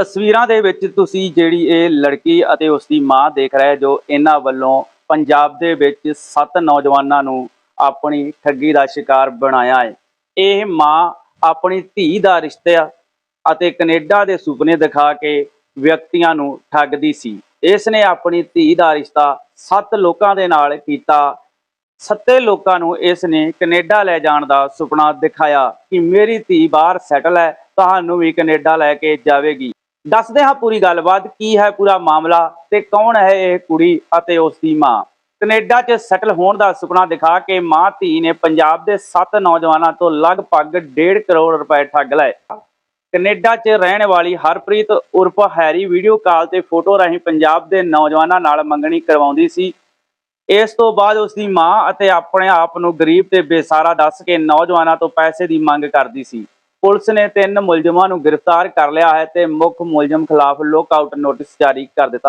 ਤਸਵੀਰਾਂ ਦੇ ਵਿੱਚ ਤੁਸੀਂ ਜਿਹੜੀ ਇਹ ਲੜਕੀ ਅਤੇ ਉਸ ਦੀ ਮਾਂ ਦੇਖ ਰਹੇ ਜੋ ਇਹਨਾਂ ਵੱਲੋਂ ਪੰਜਾਬ ਦੇ ਵਿੱਚ ਸੱਤ ਨੌਜਵਾਨਾਂ ਨੂੰ ਆਪਣੀ ਠੱਗੀ ਦਾ ਸ਼ਿਕਾਰ ਬਣਾਇਆ ਹੈ। ਇਹ ਮਾਂ ਆਪਣੀ ਧੀ ਦਾ ਰਿਸ਼ਤਾ ਅਤੇ ਕੈਨੇਡਾ ਦੇ ਸੁਪਨੇ ਦਿਖਾ ਕੇ ਵਿਅਕਤੀਆਂ ਨੂੰ ਠੱਗਦੀ ਸੀ। ਇਸ ਨੇ ਆਪਣੀ ਧੀ ਦਾ ਰਿਸ਼ਤਾ ਸੱਤ ਲੋਕਾਂ ਦੇ ਨਾਲ ਕੀਤਾ। ਸੱਤੇ ਲੋਕਾਂ ਨੂੰ ਇਸ ਨੇ ਕੈਨੇਡਾ ਲੈ ਜਾਣ ਦਾ ਸੁਪਨਾ ਦਿਖਾਇਆ ਕਿ ਮੇਰੀ ਧੀ ਬਾਹਰ ਸੈਟਲ ਹੈ, ਤੁਹਾਨੂੰ ਵੀ ਕੈਨੇਡਾ ਲੈ ਕੇ ਜਾਵੇਗੀ। ਦੱਸਦੇ ਹਾਂ ਪੂਰੀ ਗੱਲਬਾਤ, ਕੀ ਹੈ ਪੂਰਾ ਮਾਮਲਾ ਤੇ ਕੌਣ ਹੈ ਇਹ ਕੁੜੀ ਅਤੇ ਉਸ ਦੀ ਮਾਂ। ਕੈਨੇਡਾ 'ਚ ਸੈਟਲ ਹੋਣ ਦਾ ਸੁਪਨਾ ਦਿਖਾ ਕੇ ਮਾਂ ਧੀ ਨੇ ਪੰਜਾਬ ਦੇ ਸੱਤ ਨੌਜਵਾਨਾਂ ਤੋਂ ਲਗਭਗ 1.5 ਕਰੋੜ ਰੁਪਏ ਠੱਗ ਲਏ। ਕੈਨੇਡਾ 'ਚ ਰਹਿਣ ਵਾਲੀ ਹਰਪ੍ਰੀਤ ਉਰਫ ਹੈਰੀ ਵੀਡੀਓ ਕਾਲ ਤੇ ਫੋਟੋ ਰਾਹੀਂ ਪੰਜਾਬ ਦੇ ਨੌਜਵਾਨਾਂ ਨਾਲ ਮੰਗਣੀ ਕਰਵਾਉਂਦੀ ਸੀ। ਇਸ ਤੋਂ ਬਾਅਦ ਉਸ ਦੀ ਮਾਂ ਅਤੇ ਆਪਣੇ ਆਪ ਨੂੰ ਗਰੀਬ ਤੇ ਬੇਸਹਾਰਾ ਦੱਸ ਕੇ ਨੌਜਵਾਨਾਂ ਤੋਂ ਪੈਸੇ ਦੀ ਮੰਗ ਕਰਦੀ ਸੀ। ਪੁਲਿਸ ਨੇ ਤਿੰਨ ਮੁਲਜ਼ਮਾਂ ਨੂੰ ਗ੍ਰਿਫਤਾਰ ਕਰ ਲਿਆ ਹੈ ਤੇ ਮੁੱਖ ਮੁਲਜ਼ਮ ਖਿਲਾਫ ਲੁੱਕ ਆਊਟ ਨੋਟਿਸ ਜਾਰੀ ਕਰ ਦਿੱਤਾ